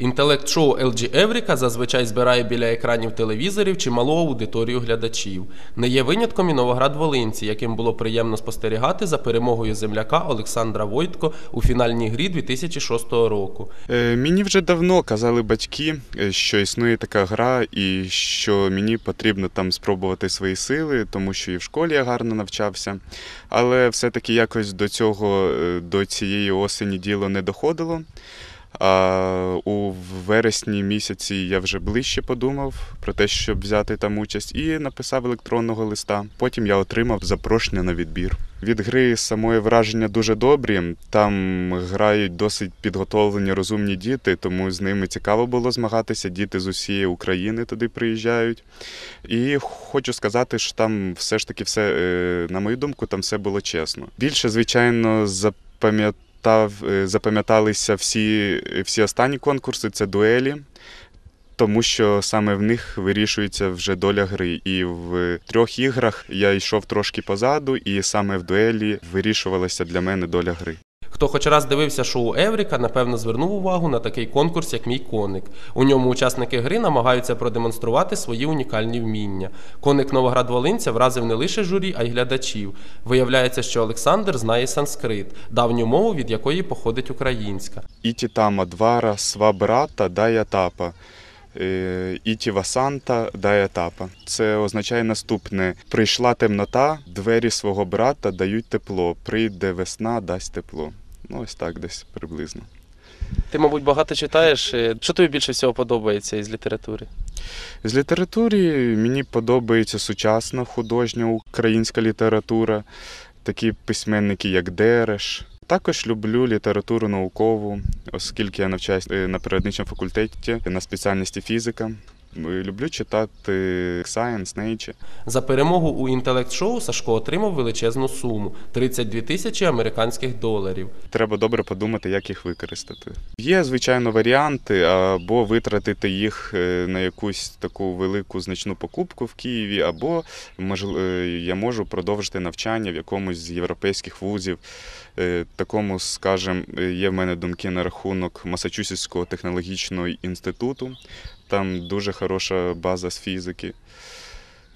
Інтелект-шоу LG Евріка зазвичай збирає біля екранів телевізорів чималу аудиторію глядачів. Не є винятком і Новоград-Волинці, яким було приємно спостерігати за перемогою земляка Олександра Войтко у фінальній грі 2006 року. Е, Мені вже давно казали батьки, е, що існує така гра, і що мені потрібно там спробувати свої сили, тому що і в школі я гарно навчався. Але все-таки якось до цього, е, до цієї осені діло не доходило. А у вересні місяці я вже ближче подумав про те, щоб взяти там участь, і написав електронного листа. Потім я отримав запрошення на відбір. Від гри самої враження дуже добрі. Там грають досить підготовлені розумні діти, тому з ними цікаво було змагатися. Діти з усієї України туди приїжджають. І хочу сказати, що там все ж таки все, е, на мою думку, там все було чесно. Більше, звичайно, запам'ятав запам'ятав, запам'яталися всі, всі останні конкурси це дуелі, тому що саме в них вирішується вже доля гри. І в трьох іграх я йшов трошки позаду, і саме в дуелі вирішувалася для мене доля гри. Хто хоч раз дивився шоу Евріка, напевно, звернув увагу на такий конкурс, як мій коник. У ньому учасники гри намагаються продемонструвати свої унікальні вміння. Коник Новоград-Волинця вразив не лише журі, а й глядачів. Виявляється, що Олександр знає санскрит, давню мову, від якої походить українська. Іті тама двара, сва брата, дая тапа. Е, Іті васанта дая тапа. Це означає наступне: прийшла темнота, двері свого брата дають тепло. Прийде весна, дасть тепло. Ну, ось так десь приблизно. Ти, мабуть, багато читаєш. Що тобі більше всього подобається із літератури? З літератури мені подобається сучасна художня українська література, такі письменники, як Дереш. Також люблю літературу наукову, оскільки я навчаюся на природничному факультеті на спеціальності фізика. Люблю читати Science, Nature. За перемогу у інтелект-шоу Сашко отримав величезну суму 32 тисячі американських доларів. Треба добре подумати, як їх використати. Є, звичайно, варіанти або витратити їх на якусь таку велику значну покупку в Києві, або я можу продовжити навчання в якомусь з європейських вузів. Такому, скажімо, є в мене думки на рахунок Масачусетського технологічного інституту. Там дуже хороша база з фізики.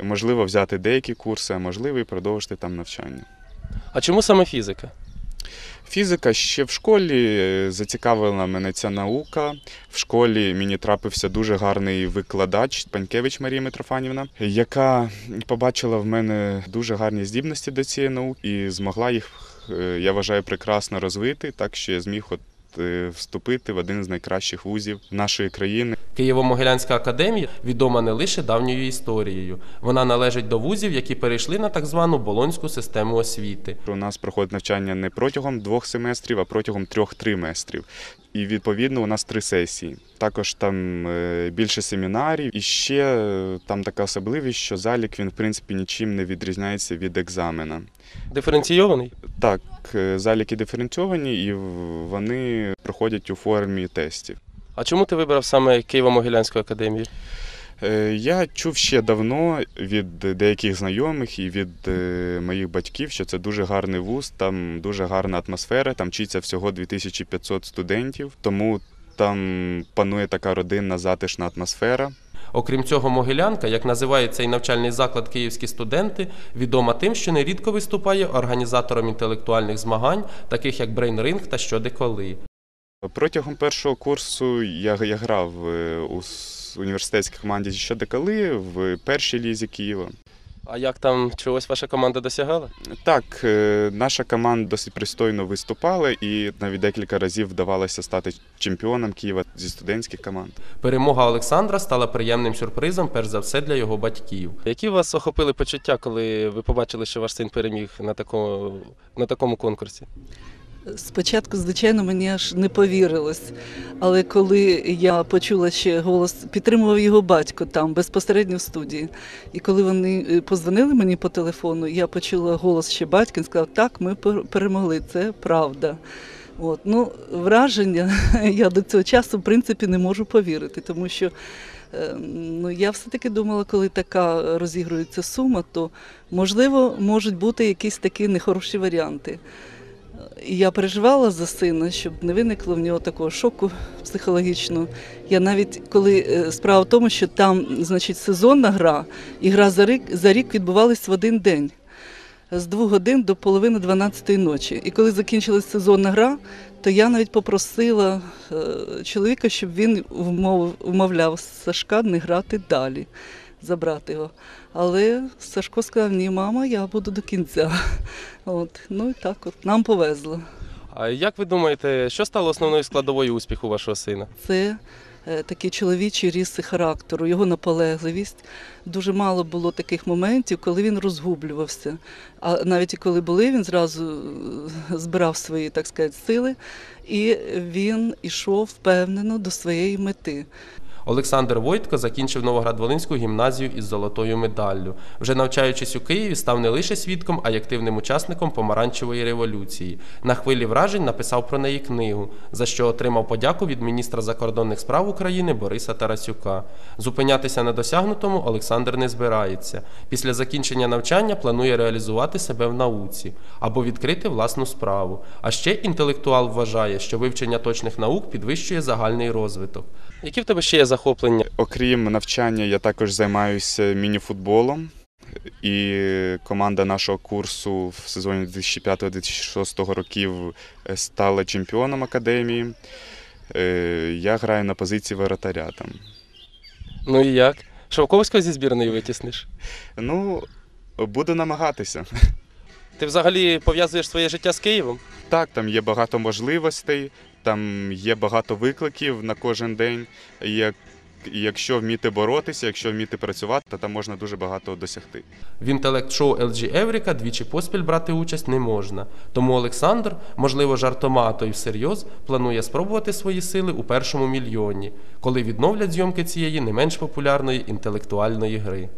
Можливо, взяти деякі курси, а можливо і продовжити там навчання. А чому саме фізика? Фізика ще в школі зацікавила мене ця наука. В школі мені трапився дуже гарний викладач Панькевич Марія Митрофанівна, яка побачила в мене дуже гарні здібності до цієї науки і змогла їх, я вважаю, прекрасно розвити, так що я зміг от вступити в один з найкращих вузів нашої країни. Києво-Могилянська академія відома не лише давньою історією. Вона належить до вузів, які перейшли на так звану болонську систему освіти. У нас проходить навчання не протягом двох семестрів, а протягом трьох триместрів. І відповідно у нас три сесії. Також там більше семінарів. І ще там така особливість, що залік він в принципі нічим не відрізняється від екзамена. Диференційований? Так, заліки диференційовані і вони проходять у формі тестів. А чому ти вибрав саме Києво-Могилянську академію? Я чув ще давно від деяких знайомих і від моїх батьків, що це дуже гарний вуз, там дуже гарна атмосфера, там вчиться всього 2500 студентів, тому там панує така родинна затишна атмосфера. Окрім цього, Могилянка, як називає цей навчальний заклад київські студенти, відома тим, що нерідко виступає організатором інтелектуальних змагань, таких як брейн-ринг та що де коли. Протягом першого курсу я, я грав у університетській команді що де коли в першій лізі Києва. А як там чогось ваша команда досягала? Так, наша команда досить пристойно виступала і навіть декілька разів вдавалося стати чемпіоном Києва зі студентських команд. Перемога Олександра стала приємним сюрпризом, перш за все, для його батьків. Які вас охопили почуття, коли ви побачили, що ваш син переміг на такому, на такому конкурсі? Спочатку, звичайно, мені аж не повірилось. Але коли я почула ще голос, підтримував його батько там безпосередньо в студії. І коли вони позвонили мені по телефону, я почула голос ще батька і сказав, так, ми перемогли, це правда. От. Ну, Враження я до цього часу в принципі не можу повірити, тому що ну, я все-таки думала, коли така розігрується сума, то можливо можуть бути якісь такі нехороші варіанти. Я переживала за сина, щоб не виникло в нього такого шоку психологічного. Я навіть коли е, справа в тому, що там, значить, сезонна гра, і гра за рік, за рік відбувалась в один день. З двох годин до половини 12 ночі. І коли закінчилась сезонна гра, то я навіть попросила е, чоловіка, щоб він вмов, вмовляв Сашка не грати далі, забрати його. Але Сашко сказав: ні, мама, я буду до кінця. От. Ну і так от нам повезло. А як ви думаєте, що стало основною складовою успіху вашого сина? Це е, такі чоловічі риси характеру, його наполегливість. Дуже мало було таких моментів, коли він розгублювався. А навіть і коли були, він зразу е, збирав свої, так сказати, сили, і він ішов впевнено до своєї мети. Олександр Войтко закінчив Новоград-Волинську гімназію із золотою медаллю. Вже навчаючись у Києві, став не лише свідком, а й активним учасником помаранчевої революції. На хвилі вражень написав про неї книгу, за що отримав подяку від міністра закордонних справ України Бориса Тарасюка. Зупинятися на досягнутому Олександр не збирається. Після закінчення навчання планує реалізувати себе в науці або відкрити власну справу. А ще інтелектуал вважає, що вивчення точних наук підвищує загальний розвиток. Які в тебе ще є захоплення? Окрім навчання, я також займаюся мініфутболом. І команда нашого курсу в сезоні 2005-2006 років е, стала чемпіоном академії. Е, Я граю на позиції воротаря там. Ну і як? Шовковського зі збірної витісниш? Ну, буду намагатися. Ти взагалі пов'язуєш своє життя з Києвом? Так, там є багато можливостей, там є багато викликів на кожен день. Як, якщо вміти боротися, якщо вміти працювати, то там можна дуже багато досягти. В інтелект-шоу LG Евріка двічі поспіль брати участь не можна. Тому Олександр, можливо, жартома, а то й всерйоз, планує спробувати свої сили у першому мільйоні, коли відновлять зйомки цієї не менш популярної інтелектуальної гри.